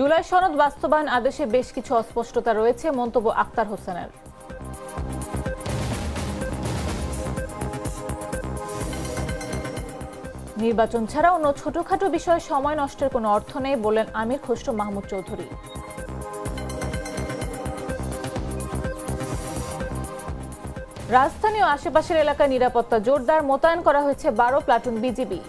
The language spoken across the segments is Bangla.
জুলাই সনদ বাস্তবায়ন আদেশে বেশ কিছু অস্পষ্টতা রয়েছে, মন্তব্য আক্তার হোসেনের। নির্বাচন ছাড়া অন্য ছোটখাটো বিষয়ে সময় নষ্টের কোনো অর্থ নেই বলেন আমির খসরু মাহমুদ চৌধুরী। রাজধানী ও আশেপাশের এলাকায় নিরাপত্তা জোরদার মোতায়েন করা হয়েছে বারো প্লাটুন বিজিবি।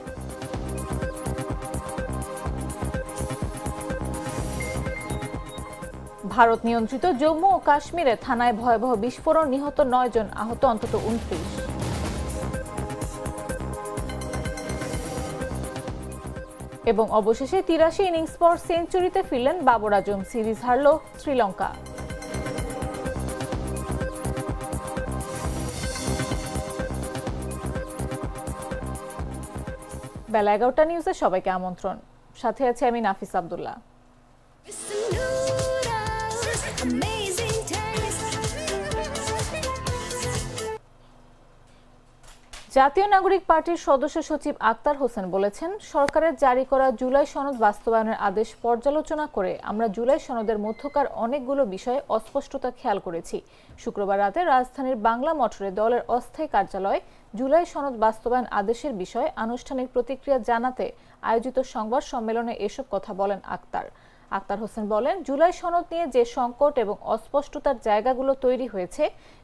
ভারত নিয়ন্ত্রিত জম্মু ও কাশ্মীরে থানায় ভয়াবহ বিস্ফোরণ, নিহত নয় জন আহত, অন্তত উনত্রিশ এবং অবশেষে তিরাশি ইনিংস পর সেঞ্চুরিতে ফিরলেন বাবর আজম, সিরিজ হারল শ্রীলঙ্কা। বেলা এগারোটা নিউজে সবাইকে আমন্ত্রণ। সাথে আছে আমি নাফিস আবদুল্লাহ। জাতীয় নাগরিক পার্টির সদস্য সচিব আক্তার হোসেন বলেছেন, সরকারের জারি করা জুলাই সনদ বাস্তবায়নের আদেশ পর্যালোচনা করে আমরা জুলাই সনদের মধ্যকার অনেকগুলো বিষয়ে অস্পষ্টতা খেয়াল করেছি। শুক্রবার রাতে রাজধানীর বাংলা মঠরে দলের অস্থায়ী কার্যালয়ে জুলাই সনদ বাস্তবায়ন আদেশের বিষয়ে আনুষ্ঠানিক প্রতিক্রিয়া জানাতে আয়োজিত সংবাদ সম্মেলনে এসব কথা বলেন আক্তার। আক্তার হোসেন বলেন, জুলাই সনদ নিয়ে যে সংকট এবং অস্পষ্টতার জায়গাগুলো তৈরি হয়েছে,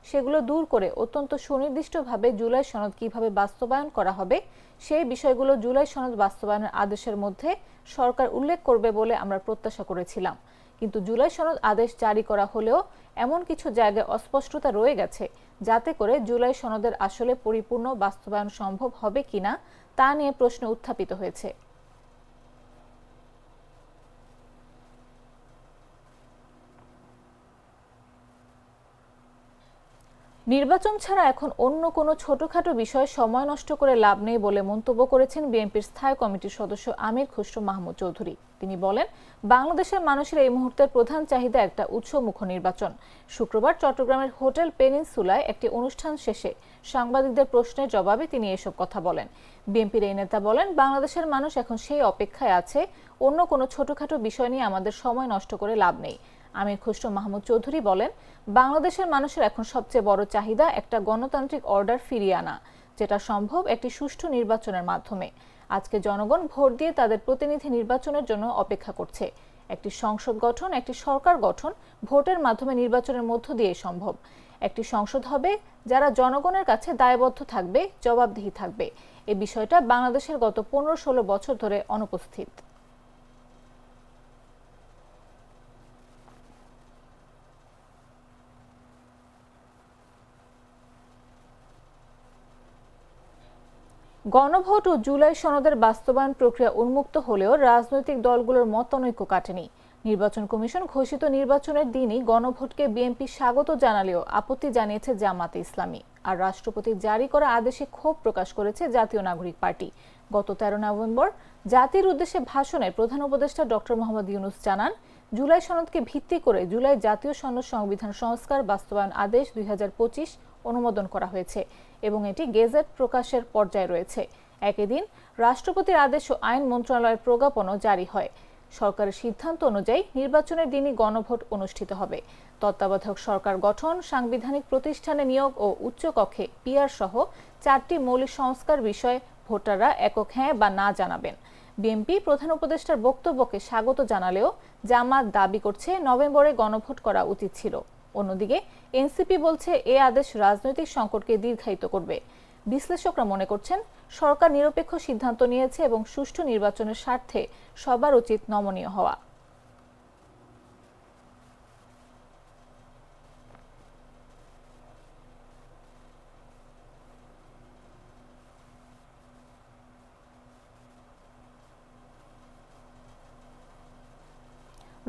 সেগুলো দূর করে অত্যন্ত সুনির্দিষ্টভাবে জুলাই সনদ কীভাবে বাস্তবায়ন করা হবে, সেই বিষয়গুলো জুলাই সনদ বাস্তবায়নের আদেশের মধ্যে সরকার উল্লেখ করবে বলে আমরা প্রত্যাশা করেছিলাম। কিন্তু জুলাই সনদ আদেশ জারি করা হলেও এমন কিছু জায়গায় অস্পষ্টতা রয়ে গেছে, যাতে করে জুলাই সনদের আসলে পরিপূর্ণ বাস্তবায়ন সম্ভব হবে কিনা, তা নিয়ে প্রশ্ন উত্থাপিত হয়েছে। নির্বাচন ছাড়া এখন অন্য কোনো ছোটখাটো বিষয়ে সময় নষ্ট করে লাভ নেই বলে মন্তব্য করেছেন বিএনপির স্থায়ী কমিটির সদস্য আমির খসরু মাহমুদ চৌধুরী। তিনি বলেন, বাংলাদেশের মানুষের এই মুহূর্তের প্রধান চাহিদা একটা উৎসমুখ নির্বাচন। শুক্রবার চট্টগ্রামের হোটেল পেনিনসুলায় একটি অনুষ্ঠান শেষে সাংবাদিকদের প্রশ্নের জবাবে তিনি এসব কথা বলেন। বিএনপির এই নেতা বলেন, বাংলাদেশের মানুষ এখন সেই অপেক্ষায় আছে, অন্য কোনো ছোটখাটো বিষয় নিয়ে আমাদের সময় নষ্ট করে লাভ নেই। আমির খসরু মাহমুদ চৌধুরী বলেন, বাংলাদেশের মানুষের এখন সবচেয়ে বড় চাহিদা একটা গণতান্ত্রিক অর্ডার ফিরিয়ে আনা, যেটা সম্ভব একটি সুষ্ঠু নির্বাচনের মাধ্যমে। আজকে জনগণ ভোট দিয়ে তাদের প্রতিনিধি নির্বাচনের জন্য অপেক্ষা করছে। একটি সংসদ গঠন, একটি সরকার গঠন ভোটের মাধ্যমে নির্বাচনের মধ্য দিয়ে সম্ভব। একটি সংসদ হবে যারা জনগণের কাছে দায়বদ্ধ থাকবে, জবাবদিহি থাকবে। এ বিষয়টা বাংলাদেশের গত পনেরো ষোলো বছর ধরে অনুপস্থিত। গণভোট ও জুলাই সনদের বাস্তবায়ন প্রক্রিয়া উন্মুক্ত হলেও রাজনৈতিক দলগুলোর মতানৈক্য কাটেনি। নির্বাচন কমিশন ঘোষিত নির্বাচনের দিনই গণভোটকে বিএনপি স্বাগত জানালেও আপত্তি জানিয়েছে জামাতে ইসলামী। আর রাষ্ট্রপতি জারি করা আদেশে ক্ষোভ প্রকাশ করেছে জাতীয় নাগরিক পার্টি। গত তেরো নভেম্বর জাতির উদ্দেশ্যে ভাষণে প্রধান উপদেষ্টা ডক্টর মোহাম্মদ ইউনুস জানান, জুলাই সনদকে ভিত্তি করে জুলাই জাতীয় সনদ সংবিধান সংস্কার বাস্তবায়ন আদেশ দুই হাজার পঁচিশ অনুমোদন করা হয়েছে। এবং এটি গেজেট প্রকাশের পর্যায়ে রয়েছে। একই দিন, রাষ্ট্রপতির আদেশ ও আইন মন্ত্রণালয়ের প্রজ্ঞাপনও জারি হয়। সরকারের সিদ্ধান্ত অনুযায়ী নির্বাচনের দিনই গণভোট অনুষ্ঠিত হবে। তত্ত্বাবধায়ক সরকার গঠন, সাংবিধানিক প্রতিষ্ঠানে নিয়োগ ও উচ্চকক্ষে পিআর সহ চারটি মৌলিক সংস্কার বিষয়ে ভোটাররা একক হ্যাঁ বা না জানাবেন। বিএনপি প্রধান উপদেষ্টার বক্তব্যকে স্বাগত জানালেও জামাত দাবি করছে, নভেম্বরে গণভোট করা উচিত ছিল। অন্যদিকে, এনসিপি বলছে এ আদেশ রাজনৈতিক সংকটকে দীর্ঘায়িত করবে। বিশ্লেষকরা মনে করছেন, সরকার নিরপেক্ষ সিদ্ধান্ত নিয়েছে এবং সুষ্ঠু নির্বাচনের স্বার্থে সবার উচিত নমনীয় হওয়া।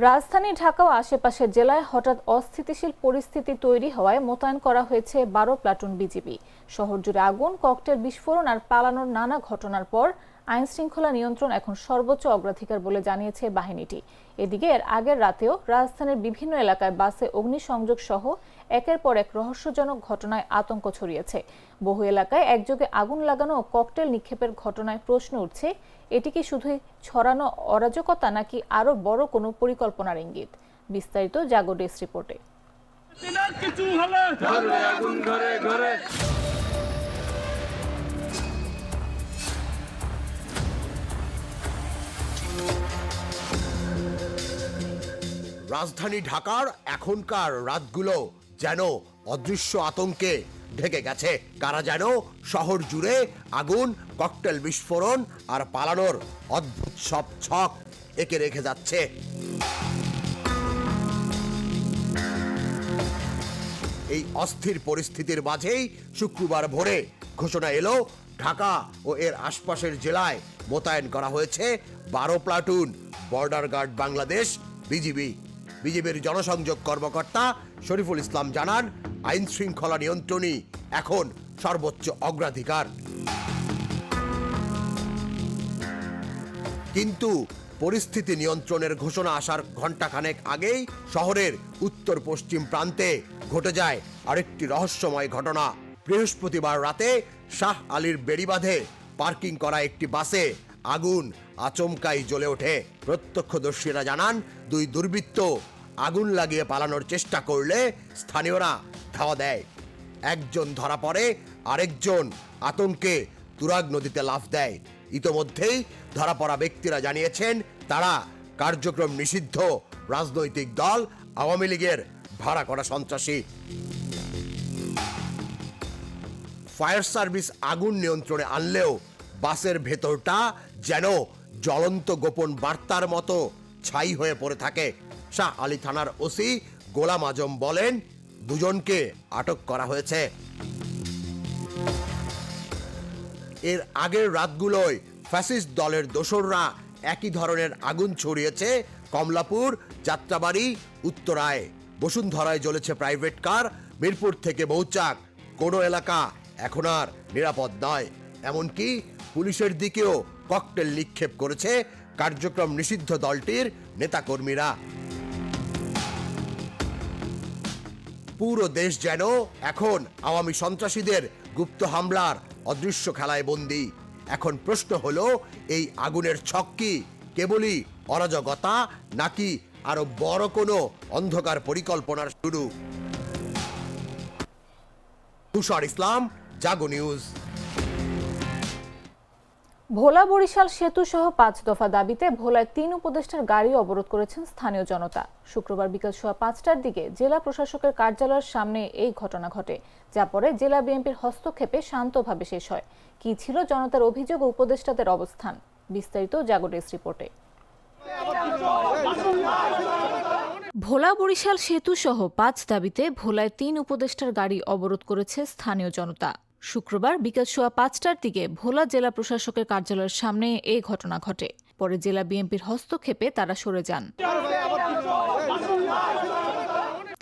রাজধানী ঢাকা ও আশেপাশের জেলায় হঠাৎ অস্থিতিশীল পরিস্থিতি তৈরি হওয়ায় মোতায়েন করা হয়েছে বারো প্লাটুন বিজিবি। শহর জুড়ে আগুন, ককটেল বিস্ফোরণ আর পালানোর নানা ঘটনার পর আইন শৃঙ্খলা নিয়ন্ত্রণ এখন সর্বোচ্চ অগ্রাধিকার বলে জানিয়েছে বাহিনীটি। এদিকে এর আগের রাতেও রাজধানীর বিভিন্ন এলাকায় বাসে অগ্নিসংযোগ সহ একের পর এক রহস্যজনক ঘটনায় আতঙ্ক ছড়িয়েছে। বহু এলাকায় একযোগে আগুন লাগানো ও ককটেল নিক্ষেপের ঘটনায় প্রশ্ন উঠছে, এটি কি শুধুই ছড়ানো অরাজকতা নাকি আরও বড় কোনো পরিকল্পনার ইঙ্গিত? বিস্তারিত জাগো ডেস্ক রিপোর্টে। কিছু হলে রাজধানী ঢাকার এখনকার রাতগুলো যেন অদৃশ্য আতঙ্কে ঢেকে গেছে। কারা যেন শহর জুড়ে আগুন, ককটেল বিস্ফোরণ আর পালানোর অদ্ভুত সব ছক এঁকে রেখে যাচ্ছে। এই অস্থির পরিস্থিতির মাঝেই শুক্রবার ভোরে ঘোষণা এলো, ঢাকা ও এর আশপাশের জেলায় মোতায়েন করা হয়েছে বারো platoon, border guard Bangladesh, BGB. বিজিবির জনসংযোগ কর্মকর্তা শরীফুল ইসলাম জানান, আইন শৃঙ্খলা নিয়ন্ত্রণই এখন সর্বোচ্চ অগ্রাধিকার। কিন্তু পরিস্থিতি নিয়ন্ত্রণের ঘোষণা আসার ঘণ্টাখানেক আগেই শহরের উত্তর পশ্চিম প্রান্তে ঘটে যায় আরেকটি রহস্যময় ঘটনা। বৃহস্পতিবার রাতে শাহ আলীর বেড়িবাঁধে পার্কিং করা একটি বাসে আগুন আচমকাই জ্বলে ওঠে। প্রত্যক্ষদর্শীরা জানান, দুই দুর্বৃত্ত আগুন লাগিয়ে পালানোর চেষ্টা করলে স্থানীয়রা ধাওয়া দেয়। একজন ধরা পড়ে, আরেকজন আতঙ্কে তুরাগ নদীতে লাফ দেয়। ইতোমধ্যেই ধরা পড়া ব্যক্তিরা জানিয়েছেন, তারা কার্যক্রম নিষিদ্ধ। রাজনৈতিক দল আওয়ামী লীগের ভাড়া করা সন্ত্রাসী। ফায়ার সার্ভিস আগুন নিয়ন্ত্রণে আনলেও বাসের ভেতরটা যেন জ্বলন্ত গোপন বার্তার মতো ছাই হয়ে পড়ে থাকে। শাহ আলী থানার ওসি গোলাম আজম বলেন, দুজনকে আটক করা হয়েছে। এর আগের রাতগুলোয় ফ্যাসিস্ট দলের দোসররা একই ধরনের আগুন ছড়িয়েছে কমলাপুর, যাত্রাবাড়ি, উত্তরায়। বসুন্ধরায় জ্বলেছে প্রাইভেট কার, মিরপুর থেকে মৌচাক। কোনো এলাকা এখন আর নিরাপদ নয়। এমনকি পুলিশের দিকেও ককটেল নিক্ষেপ করেছে কার্যক্রম নিষিদ্ধ দলটির নেতাকর্মীরা। পুরো দেশ যেন এখন আওয়ামী সন্ত্রাসীদের গুপ্ত হামলার অদৃশ্য খেলায় বন্দী। এখন প্রশ্ন হলো, এই আগুনের ছক কি কেবলই অরাজকতা নাকি আরও বড় কোনো অন্ধকার পরিকল্পনার শুরু? তুষার ইসলাম, জাগো নিউজ। ভোলা বরিশাল সেতু সহ পাঁচ দফা দাবিতে ভোলায় তিন উপদেষ্টার গাড়ি অবরোধ করেছেন স্থানীয় জনতা। শুক্রবার বিকাল সোয়া পাঁচটার দিকে জেলা প্রশাসকের কার্যালয়ের সামনে এই ঘটনা ঘটে, যা পরে জেলা বিএনপির হস্তক্ষেপে শান্তভাবে শেষ হয়। কি ছিল জনতার অভিযোগ উপদেষ্টাদের অবস্থান? বিস্তারিত জাগোডেস রিপোর্টে। ভোলা বরিশাল সেতু সহ পাঁচ দাবিতে ভোলায় তিন উপদেষ্টার গাড়ি অবরোধ করেছে স্থানীয় জনতা। শুক্রবার বিকেল সোয়া পাঁচটার দিকে ভোলা জেলা প্রশাসকের কার্যালয়ের সামনে এই ঘটনা ঘটে। পরে জেলা বিএনপির হস্তক্ষেপে তারা সরে যান।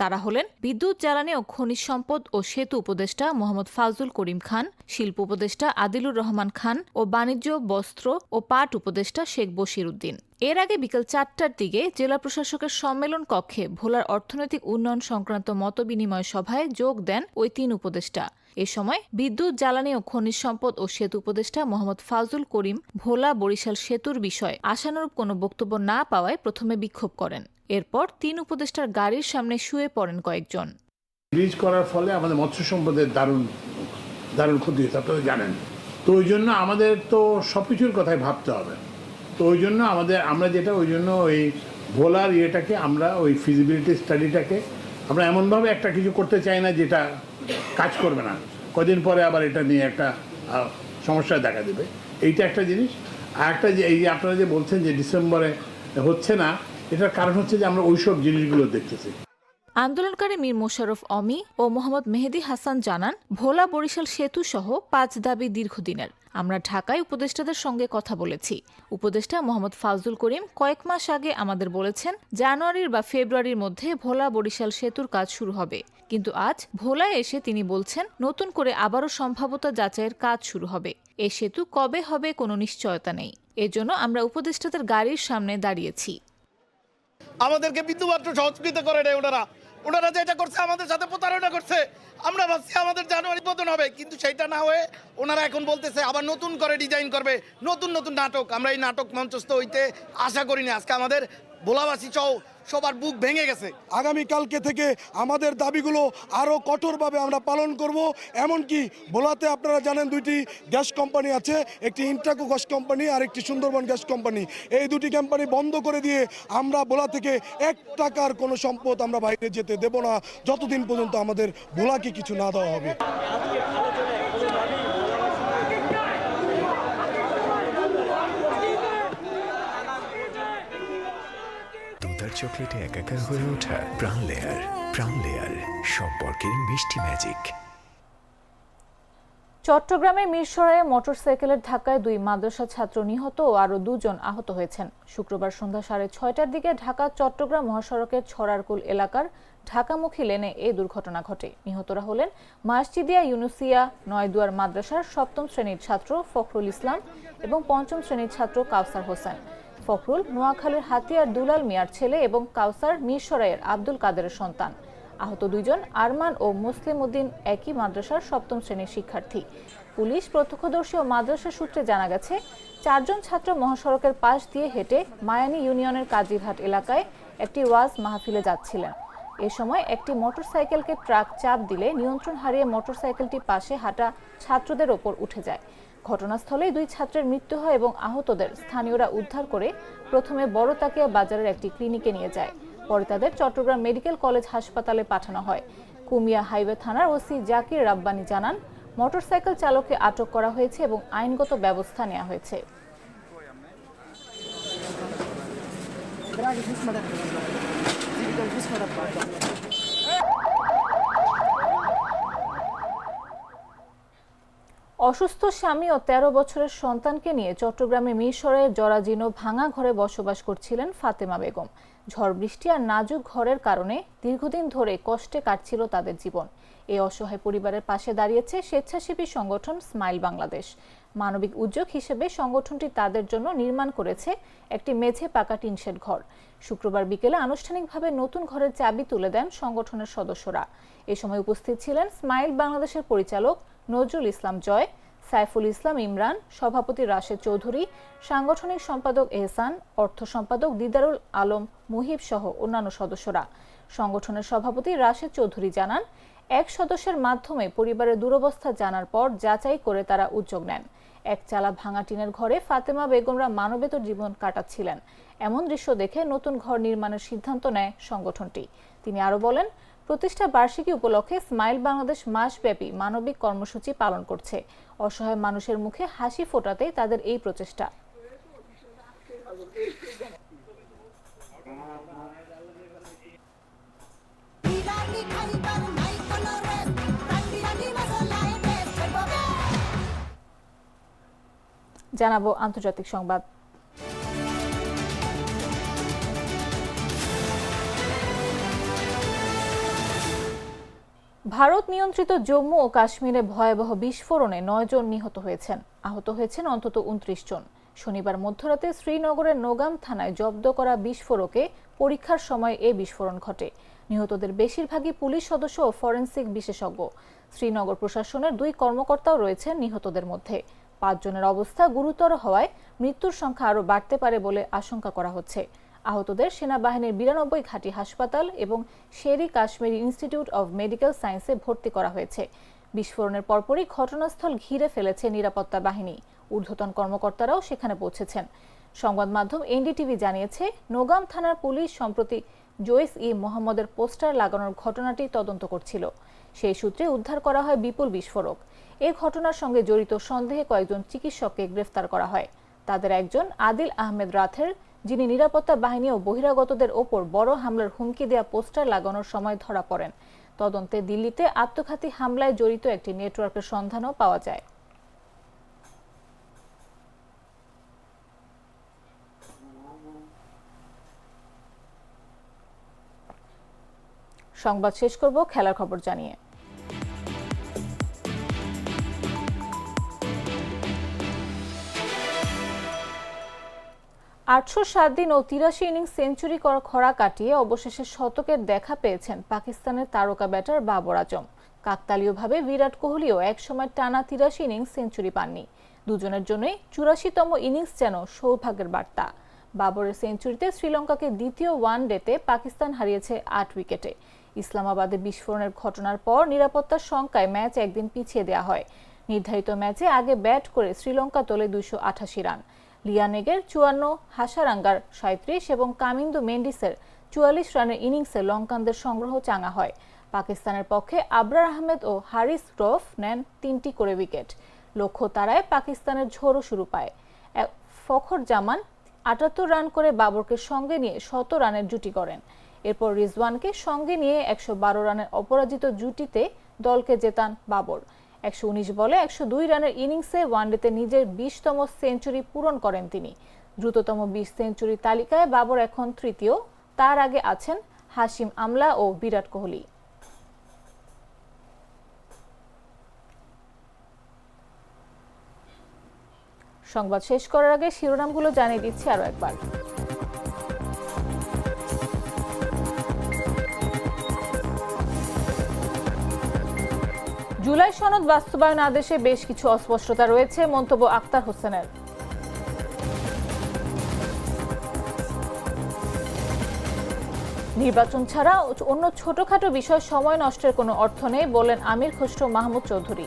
তারা হলেন বিদ্যুৎ, জ্বালানি ও খনিজ সম্পদ ও সেতু উপদেষ্টা মোহাম্মদ ফাজুল করিম খান, শিল্প উপদেষ্টা আদিলুর রহমান খান ও বাণিজ্য, বস্ত্র ও পাট উপদেষ্টা শেখ বশির উদ্দিন। এর আগে বিকেল চারটার দিকে জেলা প্রশাসকের সম্মেলন কক্ষে ভোলার অর্থনৈতিক উন্নয়ন সংক্রান্ত মতবিনিময় সভায় যোগ দেন ওই তিন উপদেষ্টা। এ সময় বিদ্যুৎ, জ্বালানি ও খনিজ সম্পদ ও সেতু উপদেষ্টা মোহাম্মদ ফাজুল করিম ভোলা বরিশাল সেতুর বিষয়ে আশানুরূপ কোনো বক্তব্য না পাওয়ায় প্রথমে বিক্ষোভ করেন। এরপর তিন উপদেষ্টার গাড়ির সামনে শুয়ে পড়েন কয়েকজন। ব্রিজ করার ফলে আমাদের মৎস্য সম্পদের দারুণ দারুণ ক্ষতি হয়েছে, আপনারা জানেন। তো ওই জন্য আমাদের তো সব কিছুর কথাই ভাবতে হবে। তো ওই জন্য আমাদের, আমরা যেটা, ওই জন্য ওই ভোলার ইয়েটাকে, আমরা ওই ফিজিবিলিটি স্টাডিটাকে আমরা এমনভাবে একটা কিছু করতে চাই না যেটা কাজ করবে না। কদিন পরে আবার এটা নিয়ে একটা সমস্যা দেখা দেবে। এইটা একটা জিনিস। আর একটা যে, এই আপনারা যে বলছেন যে ডিসেম্বরে হচ্ছে না এটার কারণ হচ্ছে যে আমরা ওইসব জিনিসগুলো দেখতেছি। আন্দোলনকারী মীর মোশারফ অমি ও মোহাম্মদ মেহেদি হাসান জানান, ভোলা বরিশাল সেতু সহ পাঁচ দাবি দীর্ঘদিনের। আমরা ঢাকায় উপদেষ্টাদের সঙ্গে কথা বলেছি। উপদেষ্টা মোহাম্মদ ফাজলুল করিম কয়েক মাস আগে আমাদের বলেছেন, জানুয়ারির বা ফেব্রুয়ারির মধ্যে ভোলা বরিশাল সেতুর কাজ শুরু হবে। কিন্তু আজ ভোলায় এসে তিনি বলছেন, নতুন করে আবারও সম্ভাব্যতা যাচাইয়ের কাজ শুরু হবে। এ সেতু কবে হবে কোনো নিশ্চয়তা নেই। এজন্য আমরা উপদেষ্টাদের গাড়ির সামনে দাঁড়িয়েছি। আমাদেরকে বিন্দুমাত্র সহযোগিতা করে নেয় ওনারা। ওনারা যেটা করছে আমাদের সাথে প্রতারণা করছে। আমরা ভাবছি আমাদের জানুয়ারি পতন হবে, কিন্তু সেটা না হয়ে ওনারা এখন বলতেছে আবার নতুন করে ডিজাইন করবে, নতুন নতুন নাটক। আমরা এই নাটক মঞ্চস্থ হইতে আশা করিনি আজকে আমাদের ভোলাবাসী চৌ সবার বুক ভেঙে গেছে। আগামীকালকে থেকে আমাদের দাবিগুলো আরও কঠোরভাবে আমরা পালন করব। এমনকি ভোলাতে আপনারা জানেন দুইটি গ্যাস কোম্পানি আছে, একটি ইন্ট্রাকো গ্যাস কোম্পানি আর একটি সুন্দরবন গ্যাস কোম্পানি। এই দুটি কোম্পানি বন্ধ করে দিয়ে আমরা ভোলা থেকে এক টাকার কোনো সম্পদ আমরা বাইরে যেতে দেব না। যতদিন পর্যন্ত আমাদের ভোলাকে কিছু না দেওয়া হবে। চকলেটে একাকার হয়ে ওঠা প্রাণ লেয়ার প্রাণ লেয়ার সম্পর্কের মিষ্টি ম্যাজিক চট্টগ্রামের মিরসরাইয়ে মোটরসাইকেলের ধাক্কায় দুই মাদ্রাসা ছাত্র নিহত ও আরও দুজন আহত হয়েছেন। শুক্রবার সন্ধ্যা সাড়ে ছয়টার দিকে ঢাকা চট্টগ্রাম মহাসড়কের ছড়ারকুল এলাকার ঢাকামুখী লেনে এই দুর্ঘটনা ঘটে। নিহতরা হলেন মাসজিদিয়া ইউনুসিয়া নয়দুয়ার মাদ্রাসার সপ্তম শ্রেণির ছাত্র ফখরুল ইসলাম এবং পঞ্চম শ্রেণির ছাত্র কাউসার হোসেন। ফখরুল, নোয়াখালীর হাতিয়ার দুলাল মিয়ার ছেলে এবং কাউসার মিরসরাইয়ের আব্দুল কাদেরের সন্তান। আহত দুইজন আরমান ও মুসলিম উদ্দিন একই মাদ্রাসার সপ্তম শ্রেণির শিক্ষার্থী। পুলিশ প্রত্যক্ষদর্শী ও মাদ্রাসা সূত্রে জানা গেছে, চারজন ছাত্র মহাসড়কের পাশ দিয়ে হেঁটে মায়ানী ইউনিয়নের কাজিরহাট এলাকায় একটি ওয়াজ মাহফিলে যাচ্ছিলেন। এ সময় একটি মোটরসাইকেলকে ট্রাক চাপ দিলে নিয়ন্ত্রণ হারিয়ে মোটরসাইকেলটি পাশে হাঁটা ছাত্রদের ওপর উঠে যায়। ঘটনাস্থলে দুই ছাত্রের মৃত্যু হয় এবং আহতদের স্থানীয়রা উদ্ধার করে প্রথমে বড় তাকিয়া বাজারের একটি ক্লিনিকে নিয়ে যায়। পরে তাদের চট্টগ্রাম মেডিকেল কলেজ হাসপাতালে পাঠানো হয়। কুমিয়া হাইওয়ে থানার ওসি জাকির রাব্বানি জানান, মোটরসাইকেল চালককে আটক করা হয়েছে এবং আইনগত ব্যবস্থা নেওয়া হয়েছে। অসুস্থ স্বামী ও তেরো বছরের সন্তানকে নিয়ে চট্টগ্রামে মিরসরাইয়ের জরাজীর্ণ ভাঙা ঘরে বসবাস করছিলেন ফাতেমা বেগম। ঝড় বৃষ্টি আর নাজুক ঘরের কারণে দীর্ঘদিন ধরে কষ্টে কাটছিল তাদের জীবন। এই অসহায় পরিবারের পাশে দাঁড়িয়েছে স্বেচ্ছাসেবী সংগঠন স্মাইল বাংলাদেশ। মানবিক উদ্যোগ হিসেবে সংগঠনটি তাদের জন্য নির্মাণ করেছে একটি মেঝে পাকা টিনশেড ঘর। শুক্রবার বিকেলে আনুষ্ঠানিকভাবে নতুন ঘরের চাবি তুলে দেন সংগঠনের সদস্যরা। এ সময় উপস্থিত ছিলেন স্মাইল বাংলাদেশের পরিচালক নজরুল ইসলাম জয়, সাইফুল ইসলাম ইমরান, সভাপতি রাশেদ চৌধুরী, সাংগঠনিক সম্পাদক এহসান, অর্থ সম্পাদক দিদারুল আলম মুহিব সহ অন্যান্য সদস্যরা। সংগঠনের সভাপতি রাশেদ চৌধুরী জানান, এক সদস্যের মাধ্যমে পরিবারের দুরবস্থা জানার পর যাচাই করে তারা উদ্যোগ নেন। এক চালা ভাঙা টিনের ঘরে ফাতেমা বেগমরা মানবেতর জীবন কাটাচ্ছিলেন। এমন দৃশ্য দেখে নতুন ঘর নির্মাণের সিদ্ধান্ত নেয় সংগঠনটি। তিনি আরও বলেন প্রতিষ্ঠা বার্ষিকী উপলক্ষে স্মাইল বাংলাদেশ মাসব্যাপী মানবিক কর্মসূচি পালন করছে। অসহায় মানুষের মুখে হাসি ফোটাতে তাদের এই প্রচেষ্টা। জানাব আন্তর্জাতিক সংবাদ। ভারত নিয়ন্ত্রিত জম্মু ও কাশ্মীরে ভয়াবহ বিস্ফোরণে নয় জন নিহত হয়েছেন। আহত হয়েছেন অন্তত উনত্রিশ জন। শনিবার মধ্যরাতে শ্রীনগরের নোগাম থানায় জব্দ করা বিস্ফোরকে পরীক্ষার সময় এ বিস্ফোরণ ঘটে। নিহতদের বেশিরভাগই পুলিশ সদস্য ও ফরেনসিক বিশেষজ্ঞ। শ্রীনগর প্রশাসনের দুই কর্মকর্তাও রয়েছেন নিহতদের মধ্যে। পাঁচজনের অবস্থা গুরুতর হওয়ায় মৃত্যুর সংখ্যা আরও বাড়তে পারে বলে আশঙ্কা করা হচ্ছে। আহতদের সেনাবাহিনীর বিরানব্বই ঘাঁটি হাসপাতাল এবং Sheri Kashmiri institute of medical সায়েন্সে ভর্তি করা হয়েছে। বিস্ফোরণের পরপরই ঘটনাস্থল ঘিরে ফেলেছে নিরাপত্তা বাহিনী। ঊর্ধ্বতন কর্মকর্তারাও সেখানে পৌঁছেছেন। সংবাদ মাধ্যম এনডিটিভি জানিয়েছে, নোগাম থানার পুলিশ সম্প্রতি জৈস ই মোহাম্মদের পোস্টার লাগানোর ঘটনাটি তদন্ত করছিল। সেই সূত্রে উদ্ধার করা হয় বিপুল বিস্ফোরক। এ ঘটনার সঙ্গে জড়িত সন্দেহে কয়েকজন চিকিৎসককে গ্রেফতার করা হয়। তাদের একজন আদিল আহমেদ রাথের যিনি নিরাপত্তা বাহিনী ও বহিরাগতদের ওপর বড় হামলার হুমকি দেয়া পোস্টার লাগানোর সময় ধরা পড়েন। তদন্তে দিল্লিতে আত্মঘাতী হামলায় জড়িত একটি নেটওয়ার্কের সন্ধানও পাওয়া যায়। সংবাদ শেষ করব, খেলার খবর জানিয়ে। আটশো সাত দিন ও তিরাশি ইনিংস সেঞ্চুরি করা খরা কাটিয়ে অবশেষে শতকের দেখা পেয়েছেন পাকিস্তানের তারকা ব্যাটার বাবর আজম। কাকতালীয়ভাবে বিরাট কোহলিও একসময় টানা তিরাশি ইনিংস সেঞ্চুরি পাননি। দুজনের জন্যই চুরাশিতম ইনিংস যেন সৌভাগ্যের বার্তা। বাবরের সেঞ্চুরিতে শ্রীলঙ্কাকে দ্বিতীয় ওয়ান ডেতে পাকিস্তান হারিয়েছে আট উইকেটে। ইসলামাবাদে বিস্ফোরণের ঘটনার পর নিরাপত্তার শঙ্কায় ম্যাচ একদিন পিছিয়ে দেওয়া হয়। নির্ধারিত ম্যাচে আগে ব্যাট করে শ্রীলঙ্কা তোলে দুইশো আঠাশি রান। লিয়ানেগের চুয়ান্ন, হাসারাঙ্গার সাঁত্রিশ এবং কামিন্দু মেন্ডিসের চুয়াল্লিশ রানের ইনিংসে লঙ্কানদের সংগ্রহ চাঙা হয়। পাকিস্তানের পক্ষে আবরার আহমেদ ও হারিস রফ নেন তিনটি করে উইকেট। লক্ষ্য তারায় পাকিস্তানের ঝোড়ো শুরু পায়। ফখর জামান আটাত্তর রান করে বাবরকে সঙ্গে নিয়ে শত রানের জুটি করেন এরপর রিজওয়ানকে সঙ্গে নিয়ে একশো বারো রানের অপরাজিত জুটিতে দলকে জেতান বাবর। একশো উনিশ বলে একশো দুই রানের ইনিংসে ওয়ানডেতে নিজের বিশতম সেঞ্চুরি পূরণ করেন তিনি। দ্রুততম বিশ সেঞ্চুরি তালিকায় বাবর এখন তৃতীয়। তার আগে আছেন হাশিম আমলা ও বিরাট কোহলি। সংবাদ শেষ করার আগে শিরোনামগুলো জানিয়ে দিচ্ছি আরও একবার। জুলাই সনদ বাস্তবায়ন আদেশে বেশ কিছু অস্পষ্টতা রয়েছে, মন্তব্য আক্তার হোসেনের। নির্বাচন ছাড়া অন্য ছোটখাটো বিষয় সময় নষ্টের কোনো অর্থ নেই বললেন আমির খসরু মাহমুদ চৌধুরী।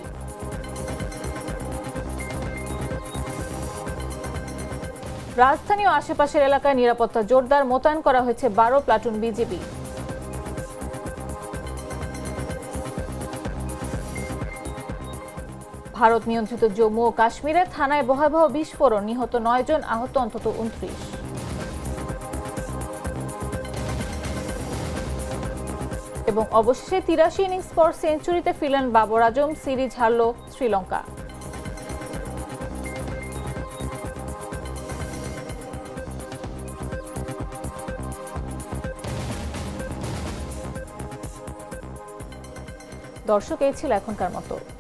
রাজধানী ও আশেপাশের এলাকায় নিরাপত্তা জোরদার মোতায়েন করা হয়েছে বারো প্লাটুন বিজিবি ভারত নিয়ন্ত্রিত জম্মু ও কাশ্মীরে থানায় ভয়াবহ বিস্ফোরণ। নিহত নয় জন আহত, অন্তত উনত্রিশ এবং অবশেষে তিরাশি ইনিংস পর সেঞ্চুরিতে ফিরলেন বাবর আজম, সিরিজ হারল শ্রীলঙ্কা। দর্শক, এই ছিল এখনকার মতো।